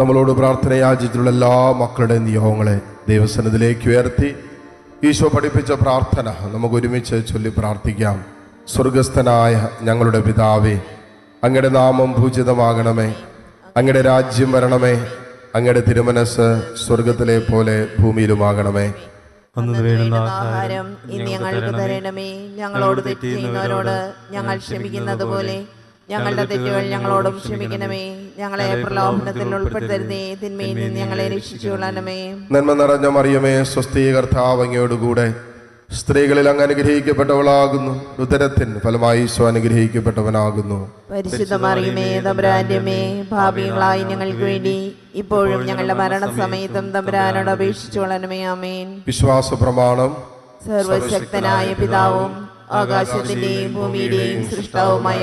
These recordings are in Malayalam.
നമ്മളോട് പ്രാർത്ഥന യാചിച്ചിട്ടുള്ള എല്ലാ മക്കളുടെയും നിയോഗങ്ങളെ ദൈവസനത്തിലേക്ക് ഉയർത്തി. ഈശോ പഠിപ്പിച്ച പ്രാർത്ഥന നമുക്ക് ഒരുമിച്ച് ചൊല്ലി പ്രാർത്ഥിക്കാം. സ്വർഗസ്ഥനായ ഞങ്ങളുടെ പിതാവേ അങ്ങയുടെ നാമം ഭൂജിതമാകണമേ അങ്ങയുടെ രാജ്യം വരണമേ. അങ്ങയുടെ തിരുമനസ് സ്വർഗത്തിലെ പോലെ ഭൂമിയിലുമാകണമേ. ആഹാരം ഇനി ഞങ്ങൾക്ക് തരണമേ. ഞങ്ങളോട് തെറ്റ് ചെയ്യുന്നവരോട് ഞങ്ങൾ ക്ഷമിക്കുന്നത് പോലെ ഞങ്ങളുടെ തെറ്റുകൾ ഞങ്ങളോടും ക്ഷമിക്കണമേ. ഞങ്ങളെ പ്രലോഭനത്തിൽ ഉൾപ്പെടുത്തരുതേ. തിന്മയിൽ നിന്ന് ഞങ്ങളെ രക്ഷിച്ചുകൊള്ളണമേ. നന്മ നിറഞ്ഞ മറിയമേ സ്വസ്തി കർത്താവ് അങ്ങയോടുകൂടെ. സ്ത്രീകളിൽ അങ്ങ് അനുഗ്രഹിക്കപ്പെട്ടവളാകുന്നു. ഉദരത്തിൻ ഫലമായി ഈശോ അനുഗ്രഹിക്കപ്പെട്ടവനാകുന്നു. പരിശുദ്ധ മറിയമേ തമ്പുരാന്റെമേ ഭാവികളായി ഞങ്ങൾക്ക് വേണ്ടി ഇപ്പോഴും ഞങ്ങളുടെ മരണസമയത്തും തമ്പുരാനോട് അപേക്ഷിച്ചോളനമേ അമേൻ വിശ്വാസ പ്രമാണം സർവശക്തനായ പിതാവും ആകാശത്തിന്റെയും ഭൂമിയുടെയും സൃഷ്ടാവുമായ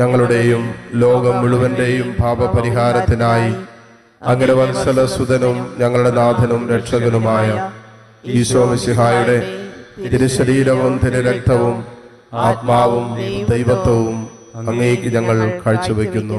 ഞങ്ങളുടെയും ലോകം മുഴുവന്റെയും പാപപരിഹാരത്തിനായി അങ്ങയുടെ വത്സല സുതനും ഞങ്ങളുടെ നാഥനും രക്ഷകനുമായ ഈശോ മിശിഹായുടെ തിരുശരീരവും തിരുരക്തവും ആത്മാവും ദൈവത്വവും അങ്ങേക്ക് ഞങ്ങൾ കാഴ്ചവെക്കുന്നു.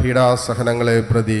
പീഡാസഹനങ്ങളെ പ്രതി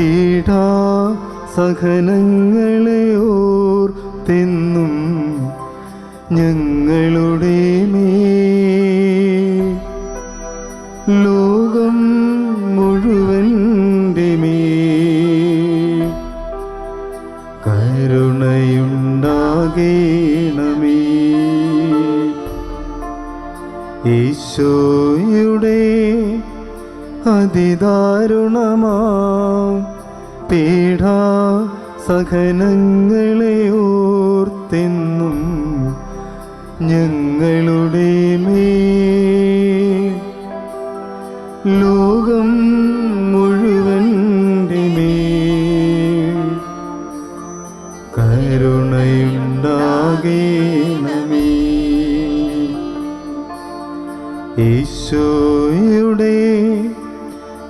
പീഠാ സഹനങ്ങളെ ഓർത്തെന്നും ഞങ്ങളുടെ മേ അതിദാരുണമാ. പീഠാ സഹനങ്ങളെ ഓർത്തെന്നും ഞങ്ങളുടെ മേ ലോകം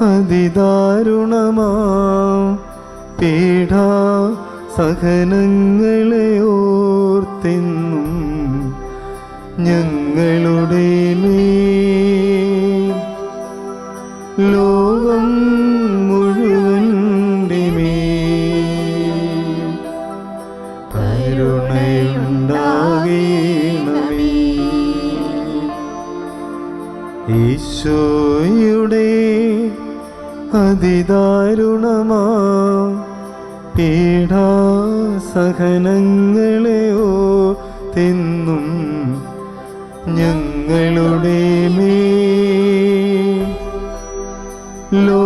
അതിദാരുണമാ പീഠാ സഹനങ്ങളെ ഓർത്തെന്നും ഞങ്ങളുടെ മേ ഈശോയുടെ അതിദാരുണമാ പീഠാ സഹനങ്ങളെ ഓർത്തെന്നും ഞങ്ങളുടെ മേ ലോകം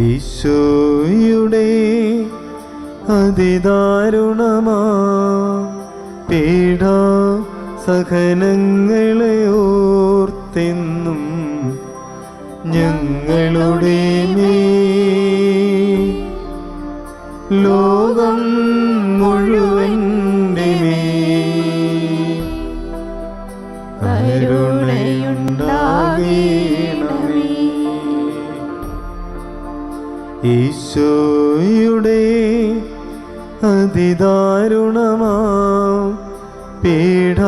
ഈശോയുടെ അതിദാരുണമാ പീഡ സഹനങ്ങളെ ഓർത്തെന്നും ഞങ്ങളുടെ മേ ലോകം അതിദാരുണമാ പീഡ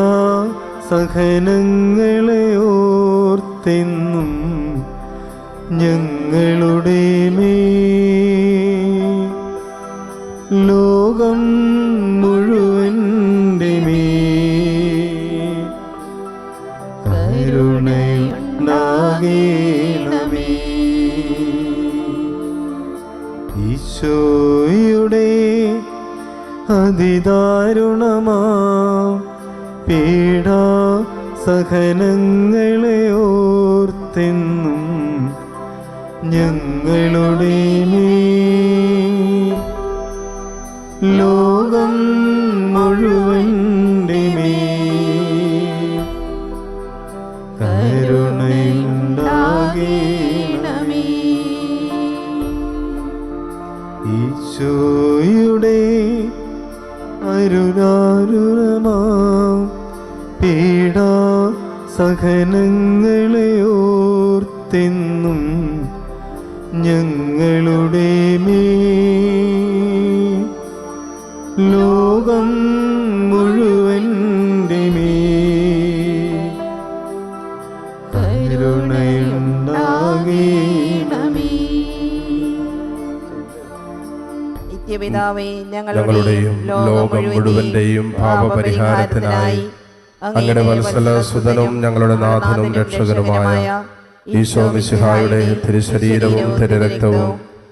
സഹനങ്ങളെ ഓർത്തെന്നും ഞങ്ങളുടെ മേ ലോകം മുഴുവന്റെ സഹനങ്ങളെ ഓർത്തെന്നും ഞങ്ങളുടെ ലോകം ഞങ്ങളുടെ ലോകം മുഴുവന്റെ മേ ഞങ്ങളുടെയും ലോകം മുഴുവന്റെയും പാപപരിഹാരത്തിനായി അങ്ങയുടെ വത്സല സുതനും ഞങ്ങളുടെ നാഥനും രക്ഷകനുമായ ഈശോ മിശിഹായുടെ തിരുശരീരവും തിരുരക്തവും